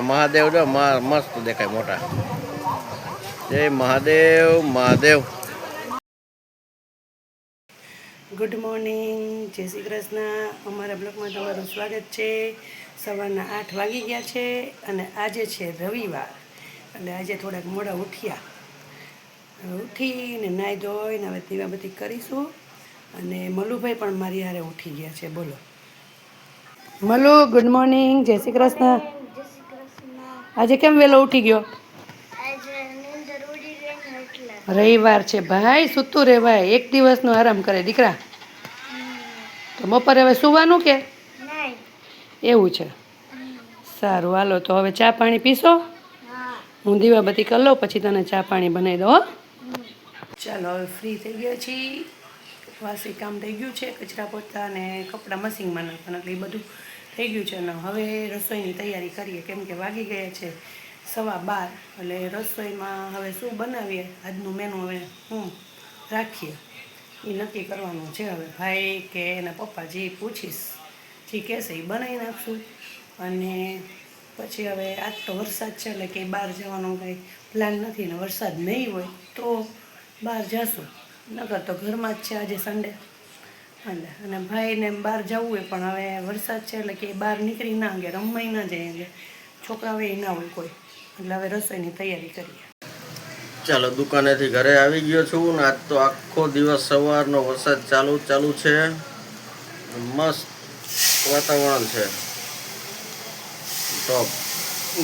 મહાદેવ જો મસ્ત દેખાય મોટા. જય મહાદેવ મહાદેવ. ગુડ મોર્નિંગ જય શ્રી કૃષ્ણ. અમારા બ્લોગમાં તમારું સ્વાગત છે. સવારના આઠ વાગી ગયા છે અને આજે છે રવિવાર. એટલે આજે થોડાક મોડા ઉઠ્યા. ઉઠીને નાહી ધોઈને હવે દીવાબત્તી કરીશું. અને મલુભાઈ પણ મારી હારે ઉઠી ગયા છે. બોલો. મલુ ગુડ મોર્નિંગ જય શ્રી કૃષ્ણ. આજે કેમ વહેલો ઉઠી ગયો? રવિવાર છે ભાઈ સૂતું રહેવાય. એક દિવસનો આરામ કરે દીકરા. તો બપોરે હવે સુવાનું કે? એવું છે. સારું હાલો તો હવે ચા પાણી પીશો? હું દીવાબત્તી કરી લઉં પછી તને ચા પાણી બનાવી દઉં હો. ચાલો હવે ફ્રી થઈ ગયા છીએ. વાસી કામ થઈ ગયું છે કચરા પોતા અને કપડાં મશીનમાં નાખવાના એટલે એ બધું થઈ ગયું છે અને હવે રસોઈની તૈયારી કરીએ. કેમ કે વાગી ગયા છે સવા બાર. એટલે રસોઈમાં હવે શું બનાવીએ? આજનું મેનુ હવે હું રાખીએ. એ નક્કી કરવાનું છે હવે. ભાઈ કે એના પપ્પા જે પૂછીશ. જે કહેશે એ બનાવી નાખશું. અને પછી હવે આજ તો વરસાદ છે એટલે કે બહાર જવાનો કંઈ પ્લાન નથી ને વરસાદ નહીં હોય તો બહાર જશું. નકર તો ઘરમાં જ છે આજે સન્ડે એટલે અને ભાઈને બહાર જવું હોય પણ હવે વરસાદ છે એટલે કે બહાર નીકળી ના અંગે રમવાય ના જાય અંગે છોકરાઓ એ ના હોય કોઈ. એટલે હવે રસોઈની તૈયારી કરીએ. ચાલો દુકાનેથી ઘરે આવી ગયો છું ને આજ તો આખો દિવસ સવારનો વરસાદ ચાલુ જ ચાલુ છે. મસ્ત વાતાવરણ છે. ટોપ.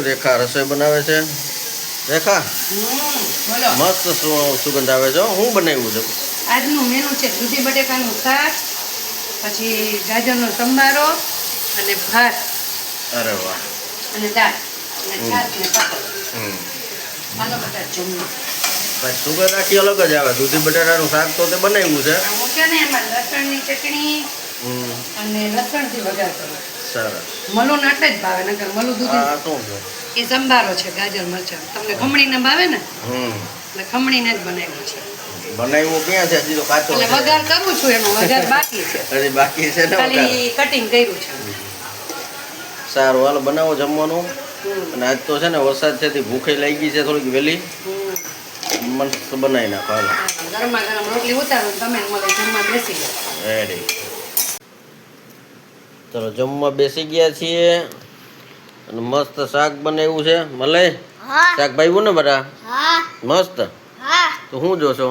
રેખા રસોઈ બનાવે છે. રેખા? મસ્ત સુગંધ આવે છે હું બનાવ્યું છે? આજનું મેનુ છે દૂધી બટેકાનું શાક પછી ગાજરનો સંભારો અને ભાત. અરે વાહ. અને દાળ. અને છાશ ને પાપડ. બધા જમવું. આખી અલગ જ આવે. દૂધી બટાટાનું શાક તો તે બનાવ્યું છે. ને એમાં લસણની ચટણી અને લસણથી વઘાર કરું. સરસ. મલું જ ભાવે નકર મલું દૂધી. એ સંભારો છે ગાજર મરચાં. તમને ખમણીને ભાવે ને? એટલે ખમણીને જ બનાવ્યું છે. બનાવ્યું ક્યાં છે? હજી તો કાચો એટલે વઘાર કરું છું એનો વઘાર બાકી છે. હજી બાકી છે ને ખાલી કટિંગ કર્યું છે. સારું હાલો બનાવો જમવાનું. અને આજ તો છે ને વરસાદ છે ભૂખે લઈ ગઈ છે થોડીક વહેલી. મસ્ત બનાવી નાખો હાલો. ગરમા ગરમ રોટલી ઉતારો તમે મને જમવા બેસી રેડી ચલો જમવા બેસી ગયા છીએ. અને મસ્ત શાક બનાવ્યું છે. મલે શાક ભાઈ ને બધા? મસ્ત? તો હું જોશો?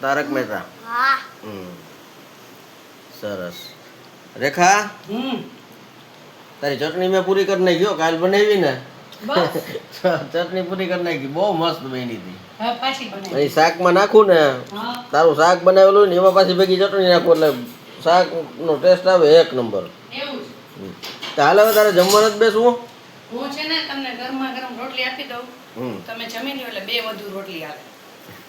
તારક મહેતા. હમ. સરસ. રેખા? હમ. તારી ચટણી મેં પૂરી કરી નાખી કાલ બનાવી ને. ચટણી પૂરી કરી નાખી. બહુ મસ્ત બની હતી. હવે પાછી બનાવી. અહીં શાકમાં નાખું ને. તારું શાક બનાવેલું ને એમાં પાછી ભેગી ચટણી નાખું એટલે શાકનો ટેસ્ટ આવે એક નંબર. એવું છે. તો હાલ હવે તારે જમવાનું જ બેસવું? હું છે ને તમને ગરમા ગરમ રોટલી આપી દઉં. તમે જમી લો એટલે બે વધુ રોટલી આવે.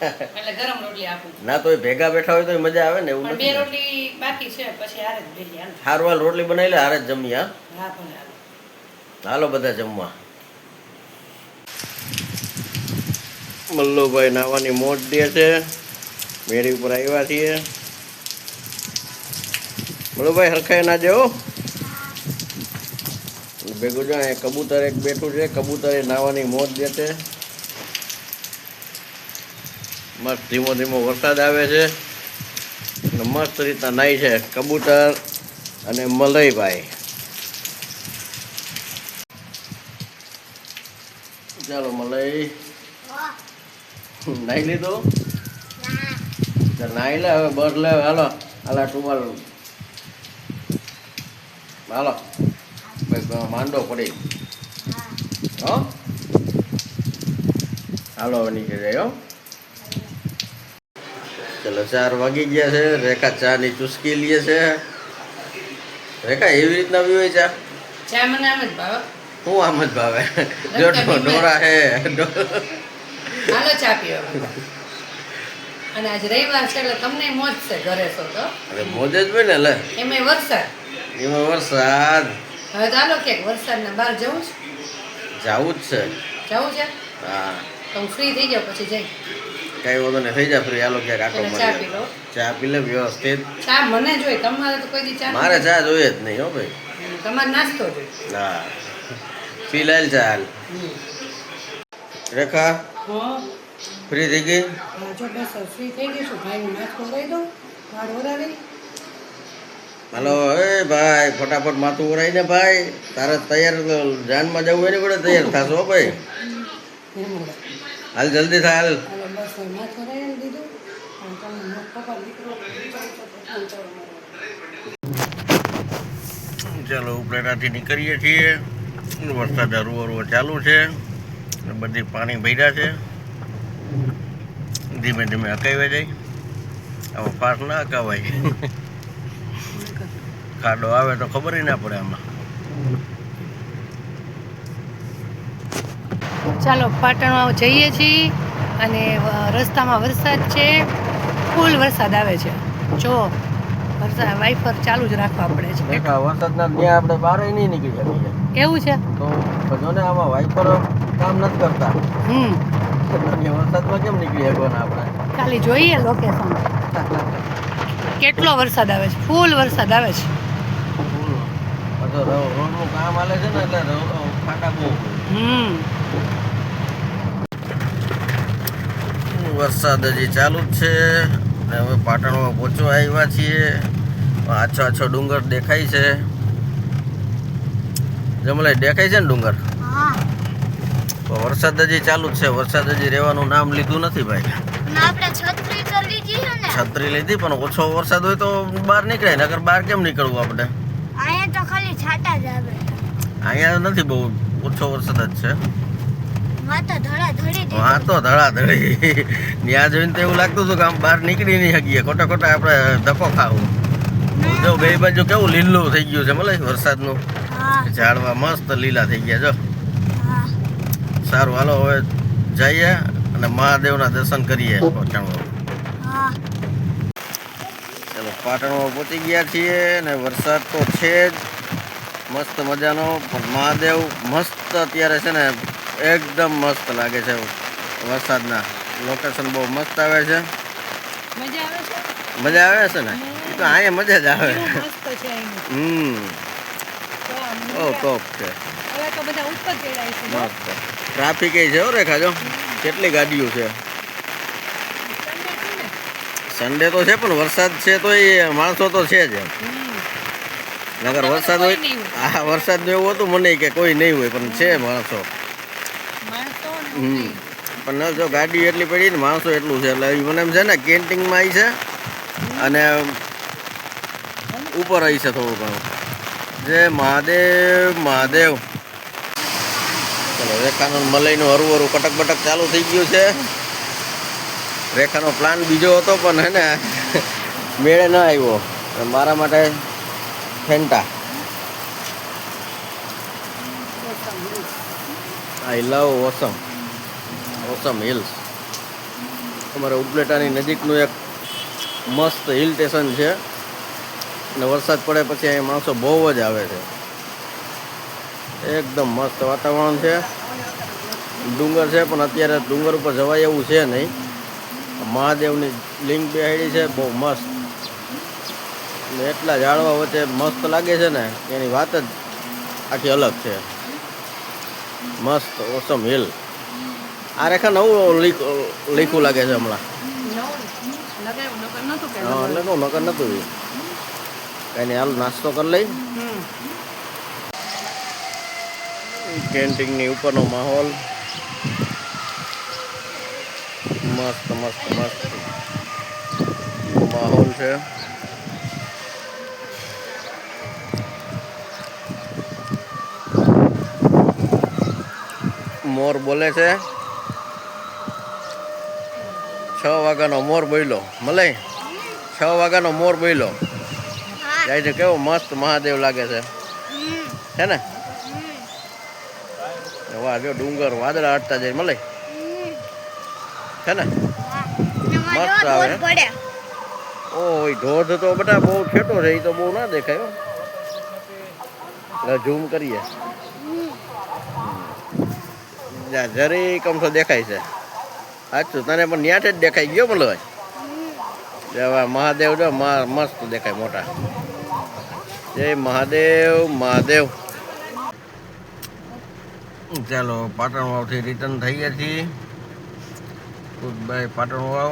એટલે ગરમ રોટલી આપું ના તો એ ભેગા બેઠા હોય તો મજા આવે ને એવું બે નથી ને. રોટલી બાકી છે પછી હારે જ બેસી હાલ. રોટલી બનાવી લે હારે જ જમી હા? હા હાલો. બધા જમવા. મલ્લુભાઈ નાવાની મોજ દે છે. મેરી ઉપર આવ્યા છીએ. મલ્લુભાઈ હરખાઈ ના જેવો ભેગું જો કબૂતર એક બેઠું છે. કબૂતર એ નાવાની મોજ દે છે. મસ્ત ધીમો ધીમો વરસાદ આવે છે. અને મસ્ત રીતના નાય છે કબૂતર અને મલયભાઈ. ચાલો મલય. નાઈ લીધું? નાઈ લે, હવે બસ લે, હાલો, હાલા ટુવાલ. હાલો. માંડો પડી. હો? હાલો નીચે જાય, હો. ચલો ચાર વાગી ગયા છે રેખા ચા ની ચુસ્કી લે છે. રેખા એવી રીતના પીવે ચા? ચા મને આમ જ ભાવે. હું આમ જ ભાવે? જો ડોરા હે. હાલો ચા પીવા. અને આજ રવિવાર છે એટલે તમને મોજ છે ઘરે છો તો? અરે મોજ જ હોય ને લે. એમાં વરસાદ. એમાં વરસાદ. હવે ચાલો કે વરસાદ વરસાદના બહાર જવું છે. જવું જ છે. જવું છે? હા. તો હું ફ્રી થઈ જાઉં પછી જઈ. કઈ વાંધો નહીં થઈ જાય ફ્રી આલો ક્યાંક આટો મળે ચા પી લો. ચા વ્યવસ્થિત. ચા મને જોઈએ તમારે તો કોઈ ચા મારે ચા જોઈએ જ નહીં હો ભાઈ. તમારે નાસ્તો જોઈએ. હા ફિલહાલ ચાલ રેખા હા. ફ્રી થઈ ગઈ? જો બસ ફ્રી થઈ ગઈ છું. ભાઈ નાસ્તો કરી દો વાળ ઓરાવી. હલો એ ભાઈ ફટાફટ માથું ઉરાઈ ને ભાઈ. તારે તૈયાર જાનમાં જવું એની પડે તૈયાર થશો ભાઈ. હાલ જલ્દી થાય હાલ. હવે નાસ્તો દીધું પણ તમે પપ્પા દીકરો. ચાલો ઉપલેટાથી નીકળીએ છીએ. વરસાદ હરવો હરવો ચાલુ છે ને બધી પાણી ભર્યા છે. ધીમે ધીમે હકાવી જાય. આમાં પાસ ના હકાવાય. ખાડો આવે તો ખબર ના પડે આમાં. ચાલો પાટણમાં જઈએ છીએ. અને રસ્તામાં વરસાદ છે ફૂલ વરસાદ આવે છે. જો વરસાદ વાઇફર ચાલુ જ રાખવા પડે છે. વરસાદના ત્યાં આપણે બહાર નહીં નીકળી શકીએ. કેવું છે? તો જો ને આમાં વાઇફર કામ નથી કરતા. હમ. વરસાદમાં કેમ નીકળી શકવાના આપણે? ખાલી જોઈએ લોકેશન કેટલો વરસાદ આવે છે? ફૂલ વરસાદ આવે છે. રોડનું કામ હાલે છે ને એટલે ફાટા બહુ હમ. વરસાદ હજી ચાલુ જ છે. ને હવે પાટણમાં પહોંચવા આવ્યા છીએ. આછો આછો ડુંગર દેખાય છે. જમલાઈ દેખાય છે ને ડુંગર? તો વરસાદ હજી ચાલુ જ છે. વરસાદ હજી રહેવાનું નામ લીધું નથી ભાઈ. છત્રી લીધી પણ ઓછો વરસાદ હોય તો બહાર નીકળાય. નગર બહાર કેમ નીકળવું આપણે? અહીંયા તો ખાલી છાટા જ આવે. અહીંયા નથી બહુ ઓછો વરસાદ જ છે. હા તો ધડાધડી. ત્યાં જોઈને તો એવું લાગતું હતું કે આમ બહાર નીકળી નહીં શકીએ. ખોટા ખોટા આપણે ધક્કો ખાવું. જો બે બાજુ કેવું લીલું થઈ ગયું છે મળે વરસાદનું. ઝાડવા મસ્ત લીલા થઈ ગયા જો. સારું હાલો હવે જઈએ અને મહાદેવના દર્શન કરીએ પાટણમાં. ચાલો પાટણમાં પહોંચી ગયા છીએ ને વરસાદ તો છે જ. મસ્ત મજાનો પણ મહાદેવ મસ્ત અત્યારે છે ને એકદમ મસ્ત લાગે છે વરસાદના લોકેશન બહુ મસ્ત આવે છે. મજા આવે છે? ને? એ તો અહીંયા મજા જ આવે. હમ. ઓ ટોપ છે. મસ્ત. ટ્રાફિક છે હો રેખા જો કેટલી ગાડીઓ છે? સન્ડે તો છે પણ વરસાદ છે તો એ માણસો તો છે જ નગર વરસાદ હોય હા વરસાદ એવું હતું મને કે કોઈ નહીં હોય પણ છે માણસો. હમ. પણ જો ગાડી એટલી પડી ને માણસો એટલું છે, એટલે મને એમ છે ને, કેન્ટીનમાં આવી છે અને ઉપર આવી છે થોડું ઘણું. જે મહાદેવ મહાદેવ. ચલો, રેખાનું મલઈનું હરું હરું કટક બટક ચાલુ થઈ ગયું છે. રેખાનો પ્લાન બીજો હતો, પણ હે ને, મેળે ન આવ્યો. મારા માટે ફેન્ટા. આઈ લવ ઓસમ. ઓસમ હિલ્સ અમારા ઉપલેટાની નજીકનું એક મસ્ત હિલ સ્ટેશન છે. અને વરસાદ પડે પછી અહીંયા માણસો બહુ જ આવે છે. એકદમ મસ્ત વાતાવરણ છે. ડુંગર છે, પણ અત્યારે ડુંગર ઉપર જવાય એવું છે નહીં. મહાદેવની લિંગ બેહાડી છે, બહુ મસ્ત. ને એટલા ઝાડવા વચ્ચે મસ્ત લાગે છે ને, એની વાત જ આખી અલગ છે. મસ્ત ઓસમ હિલ આ રેખા નવું લીખું લાગે છે હમણાં. લગાવ્યું નકર નતું કઈ નહીં હાલ નાસ્તો કરી લઈ. હમ. કેન્ટીનની ઉપરનો માહોલ. મસ્ત મસ્ત મસ્ત. માહોલ છે. મોર બોલે છે. છ વાગ્યાનો મોર બોલ્યો મલે છ વાગ્યાનો મોર બોલ્યો જાય છે કેવો મસ્ત મહાદેવ લાગે છે. હે ને? વાહ જો ડુંગર વાદળા હટતા જાય મળે હે. ને મસ્ત આવે. ઓય ધોધ તો બધા બહુ છેટો છે એ તો બહુ ના દેખાયો એટલે ઝૂમ કરીએ. જરી કમ તો દેખાય છે. સાચું તને પણ ન્યાઠ જ દેખાઈ ગયો હમ હવે મહાદેવ, જો મસ્ત દેખાય મોટા. જય મહાદેવ મહાદેવ. ચાલો, પાટણ વાવથી રિટર્ન થઈ ગયા છીએ. બાય પાટણ વાવ.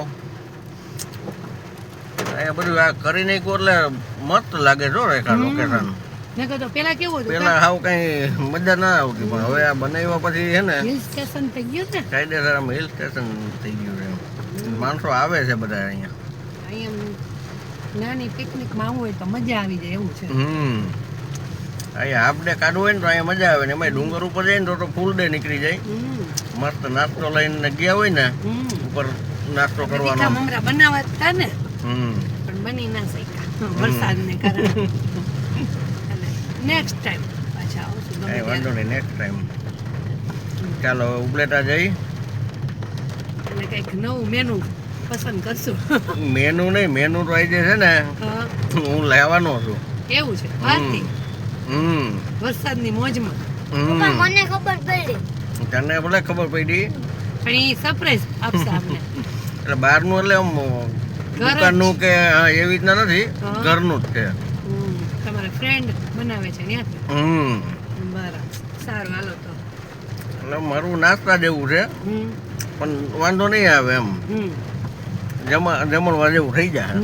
અહીંયા બધું આ કરી નાખ્યું એટલે મસ્ત લાગે છો રેખા લોકેશન કહો તો પેલા કેવું હતું? પેલા હાવ કઈ મજા ના આવતી પણ હવે આ બનાવ્યા પછી છે ને હિલ સ્ટેશન થઈ ગયું ને કાયદેસર આમ હિલ સ્ટેશન થઈ ગયું છે માણસો આવે છે બધા અહીંયા. અહીંયા નાની પિકનિકમાં આવવું હોય તો મજા આવી જાય એવું છે. હમ. અહીંયા હાફ ડે કાઢવું હોય ને તો અહીંયા મજા આવે ને એમાં ડુંગર ઉપર જાય ને તો ફૂલ ડે નીકળી જાય. હમ. મસ્ત નાસ્તો લઈને ગયા હોય ને ઉપર નાસ્તો કરવાનો. મમરા બનાવવા ને હમ. પણ બની ના શક્યા. વરસાદને કારણે. નેક્સ્ટ ટાઈમ પાછા આવશું. ગમે વાંધો નહીં નેક્સ્ટ ટાઈમ ચાલો ઉપલેટા જઈ. અને કંઈક નવું મેનુ પસંદ કરશું. મેનુ નહીં મેનુ તો આવી છે ને હું. લેવાનો છું. એવું છે? બહારથી હમ. વરસાદની મોજમાં. મને ખબર પડી. તને ભલે ખબર પડી. પણ એ સરપ્રાઈઝ આપશે આપણે એટલે બહારનું એટલે આમ દુકાનનું કે હા, એવી રીતના નથી ઘરનું જ છે. ફ્રેન્ડ બનાવે છે ત્યાંથી હમ. બરાબર સારું હાલો તો. એટલે મારું નાસ્તા જેવું છે હમ. પણ વાંધો નહીં આવે એમ. હમ. જમા જમણવા જેવું થઈ જાય.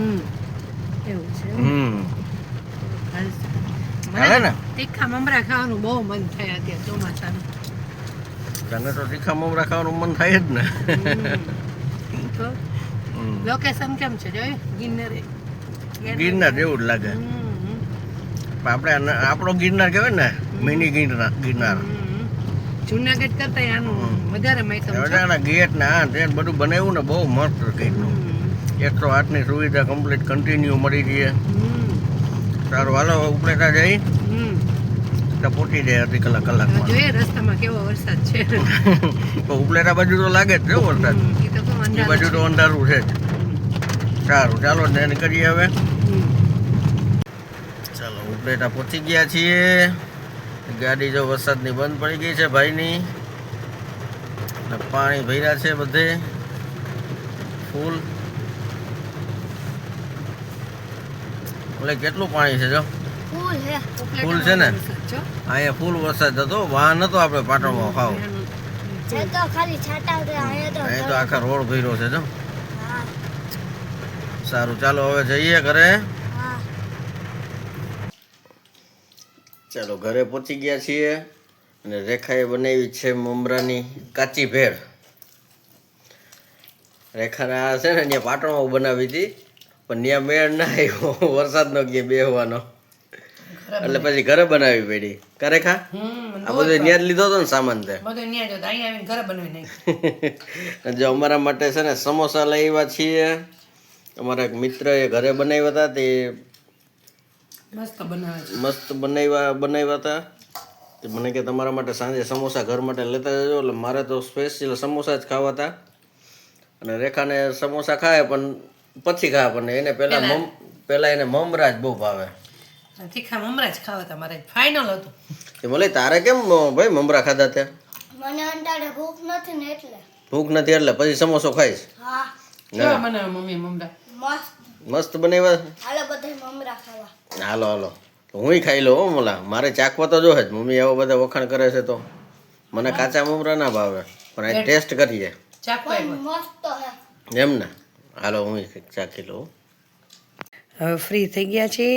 એવું છે હમ. હાલે ને? તીખા મમરા ખાવાનું બહુ મન થાય અત્યારે ચોમાસાનું. તને તો તીખા મમરા ખાવાનું મન થાય જ ને. તો લોકેશન કેમ છે? જોયું? ગિરનારે. ગિરનાર જેવું જ લાગે. આપણે આપણો ગિરનાર કહેવાય ને મિની ગિરનાર ગિરનાર. જુનાગઢ કરતા આનું વધારે માહિતી છે. ગેટ ને આ તે બધું બનાવ્યું ને બહુ મસ્ત કંઈકનું એકસો આઠની સુવિધા કમ્પ્લીટ કન્ટિન્યુ મળી જઈએ સારું હાલો ઉપલેટા જઈ. તો પહોંચી જાય અડધી કલાક કલાકમાં. જોઈએ રસ્તામાં કેવો વરસાદ છે. તો ઉપલેટા બાજુ તો લાગે જ છે વરસાદ. એ બાજુ તો અંધારું છે. સારું ચાલો ને કરીએ હવે. ઉપલેટા પહોંચી ગયા છીએ. ગાડી જો વરસાદની બંધ પડી ગઈ છે ભાઈની. પાણી ભર્યા છે બધે. ફૂલ. એટલે કેટલું પાણી છે જો? ફૂલ છે ને? અહીંયા ફૂલ વરસાદ હતો. વાહન હતો આપણે પાટણમાં ખાવ. જે તો ખાલી છાંટા ઉતરે અહીંયા તો આખા રોડ ભર્યો છે જો. સારું ચાલો હવે જઈએ ઘરે. ચાલો ઘરે પહોંચી ગયા છીએ અને રેખાએ બનાવી છે મમરાની કાચી ભેળ. રેખાને આ છે ને અહીંયા પાટણમાં બનાવી હતી પણ ત્યાં મેળ ના આવ્યો વરસાદનો ગયા બેહવાનો. એટલે પછી ઘરે બનાવી પડી. કરે ખા હમ. આ બધું ત્યાં જ લીધો હતો ને સામાન તે? જો અમારા માટે છે ને સમોસા લઈ આવ્યા છીએ. અમારા એક મિત્ર એ ઘરે બનાવ્યા હતા તે મસ્ત બનાવે મસ્ત બનાવ્યા બનાવ્યા હતા. મને કે તમારા માટે સાંજે સમોસા ઘર માટે લેતા જજો એટલે મારે તો સ્પેશિયલ સમોસા જ ખાવા હતા અને રેખાને સમોસા ખાય પણ પછી ખાય પણ એને પહેલા મમ પહેલા એને મમરા જ બહુ ભાવે. તીખા મમરા જ ખાવા હતા મારે ફાઇનલ હતું. તે બોલે તારે કેમ ભાઈ મમરા ખાધા તે મને અંટાડે ભૂખ નથી ને એટલે. ભૂખ નથી એટલે પછી સમોસો ખાઈશ? હા. બનાવે મમ્મી મમરા? મસ્ત મસ્ત બનાવ્યા? હાલો બધા મમરા ખાવા હાલો હાલો. હું ખાઈ લઉં હો મોલા. મારે ચાખવા તો જો જ. મમ્મી આવો બધા વખાણ કરે છે તો. મને કાચા મમરા ના ભાવે પણ આ ટેસ્ટ કરીએ. એમ ને? હાલો હું ચાખી લઉં. હવે ફ્રી થઈ ગયા છીએ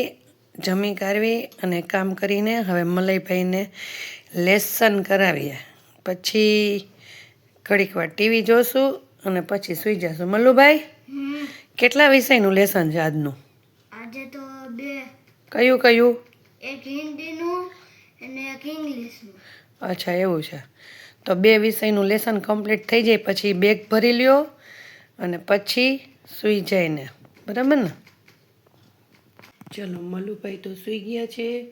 જમી કાઢવી અને કામ કરીને હવે મલઈભાઈને લેસન કરાવીએ. પછી ઘડીક વાર ટીવી જોશું અને પછી સૂઈ જશું. મલ્લુભાઈ? કેટલા વિષયનું લેસન છે આજનું? આજે તો બે. કયું કયું? એક હિન્દીનું અને એક ઇંગ્લિશનું. અચ્છા એવું છે. તો બે વિષયનું લેસન કમ્પ્લીટ થઈ જાય પછી બેગ ભરી લ્યો અને પછી સૂઈ જઈને. બરાબર ને? ચલો મલુભાઈ તો સૂઈ ગયા છે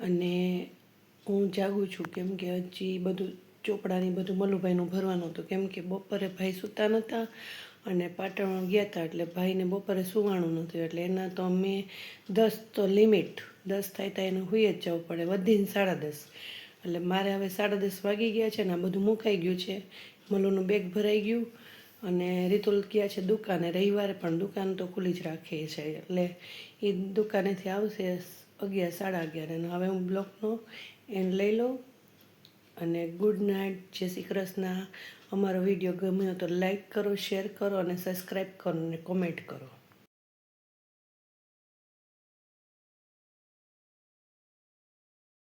અને હું જાગું છું કેમ કે હજી બધું ચોપડાની બધું મલુભાઈનું ભરવાનું હતું. કેમ કે બપોરે ભાઈ સૂતા નહોતા અને પાટણ ગયા હતા એટલે ભાઈને બપોરે સુવાણું નહોતું. એટલે એના તો અમે દસ તો લિમિટ, દસ થાય તો એને હુઈ જ જવું પડે. વધીને સાડા દસ. એટલે મારે હવે સાડા દસ વાગી ગયા છે ને આ બધું મુકાઈ ગયું છે. મલુનું બેગ ભરાઈ ગયું અને રીતુલ ગયા છે દુકાને. રવિવારે પણ દુકાન તો ખુલ્લી જ રાખીએ છે. એટલે એ દુકાનેથી આવશે અગિયાર, સાડા અગિયાર. અને હવે હું બ્લોકનો એન્ડ લઈ લઉં. અને ગુડ નાઇટ, જય શ્રી કૃષ્ણ. અમારો વીડિયો ગમ્યો તો લાઈક કરો શેર કરો અને સબસ્ક્રાઈબ કરો અને કોમેન્ટ કરો.